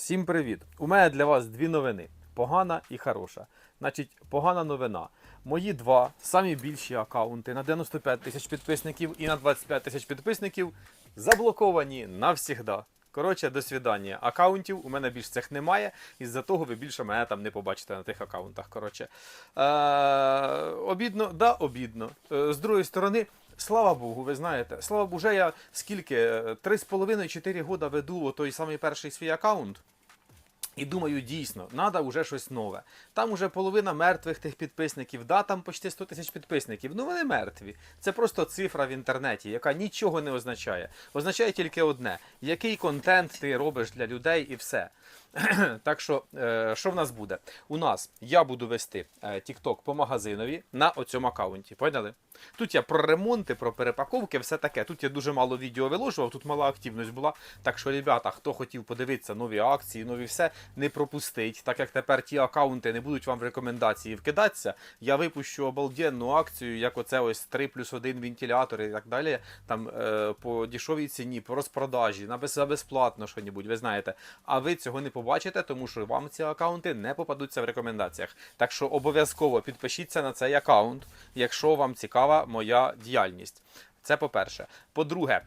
Всім привіт! У мене для вас дві новини: погана і хороша. Значить, погана новина. Мої два самі більші аккаунти на 95 тисяч підписників і на 25 тисяч підписників заблоковані навсігда. Коротше, до свідання. Акаунтів у мене більш цих немає, із-за того ви більше мене там не побачите на тих аккаунтах. Коротше. Е, обідно, да, обідно. Е, з другої сторони, слава Богу, ви знаєте, слава Богу, вже я скільки? е, 3,5-4 года веду той самий перший свій аккаунт. І думаю, дійсно, треба вже щось нове. Там уже половина мертвих тих підписників, да, там почти 100 тисяч підписників. Ну вони мертві. Це просто цифра в інтернеті, яка нічого не означає. Означає тільки одне: який контент ти робиш для людей і все. так що, е, що в нас буде? У нас я буду вести е, TikTok по магазинові на оцьому аккаунті. Поняли? Тут я про ремонти, про перепаковки, все таке. Тут я дуже мало відео виложував, тут мала активність була. Так що, ребята, хто хотів подивитися нові акції, нові все, не пропустить. Так як тепер ті аккаунти не будуть вам в рекомендації вкидатися, я випущу обалденну акцію, як оце ось 3 плюс 1 вентилятор і так далі. Там е, по дешевій ціні, по розпродажі, на без, безплатно що-небудь, ви знаєте. А ви цього не побачите, тому що вам ці аккаунти не попадуться в рекомендаціях. Так що обов'язково підпишіться на цей аккаунт, якщо вам цікава моя діяльність. Це по-перше. По-друге,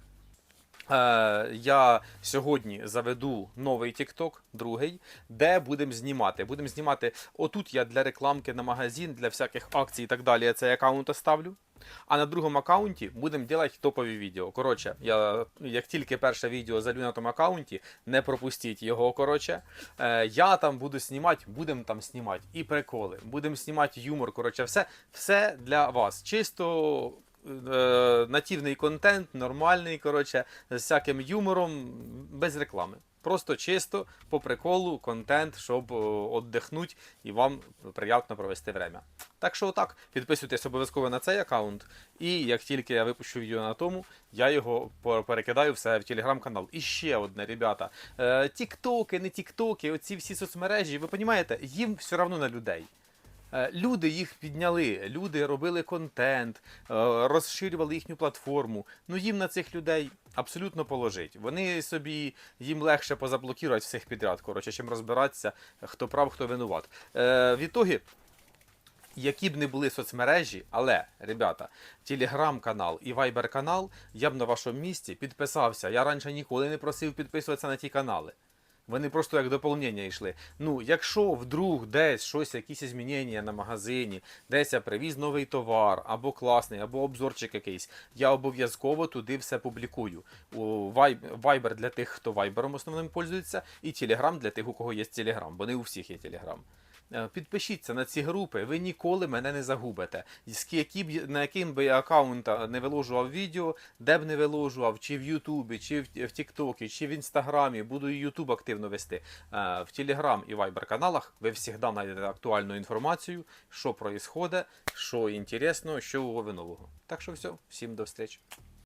Е, я сьогодні заведу новий TikTok, другий, де будемо знімати. Будемо знімати. Отут я для рекламки на магазин, для всяких акцій і так далі. Цей аккаунт оставлю. А на другому аккаунті будемо робити топові відео. Коротше, я як тільки перше відео залю на тому аккаунті, не пропустіть його. Коротше, е, я там буду знімати, будемо там знімати і приколи, будемо знімати юмор. Коротше, все, все для вас. Чисто е, нативний контент, нормальний, коротше, з всяким юмором, без реклами. Просто чисто по приколу контент, щоб віддихнути і вам приємно провести время. Так що отак, підписуйтесь обов'язково на цей аккаунт, і як тільки я випущу відео на тому, я його перекидаю все в телеграм-канал. І ще одне, ребята. Е, Тіктоки, не тіктоки, оці всі соцмережі, ви розумієте, їм все одно на людей. Е, Люди їх підняли, люди робили контент, е, розширювали їхню платформу. Ну їм на цих людей абсолютно положить. Вони собі їм легше позаблокувати всіх підряд, коротше, чим розбиратися, хто прав, хто винуват. Е, в ітогі, які б не були соцмережі, але, ребята, телеграм-канал і вайбер-канал, я б на вашому місці підписався. Я раніше ніколи не просив підписуватися на ті канали. Вони просто як доповнення йшли. Ну, якщо вдруг десь щось, якісь змінення на магазині, десь я привіз новий товар, або класний, або обзорчик якийсь, я обов'язково туди все публікую. У Вайб- Viber для тих, хто вайбером основним пользується, і Telegram для тих, у кого є Telegram, бо не у всіх є Telegram. Е, Підпишіться на ці групи, ви ніколи мене не загубите. На яким би я аккаунта не виложував відео, де б не виложував, чи в Ютубі, чи в Тіктокі, чи в Інстаграмі, буду і Ютуб активно вести. Е, В Телеграм і Вайбер каналах ви завжди знайдете актуальну інформацію, що відбувається, що інтересно, що нового. Так що все, всім до зустрічі.